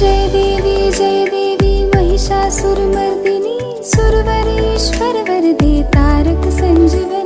जय देवी जय देवी महिषा सुरमर्दिनी सुरवरेश्वर वरदे तारक संजीवे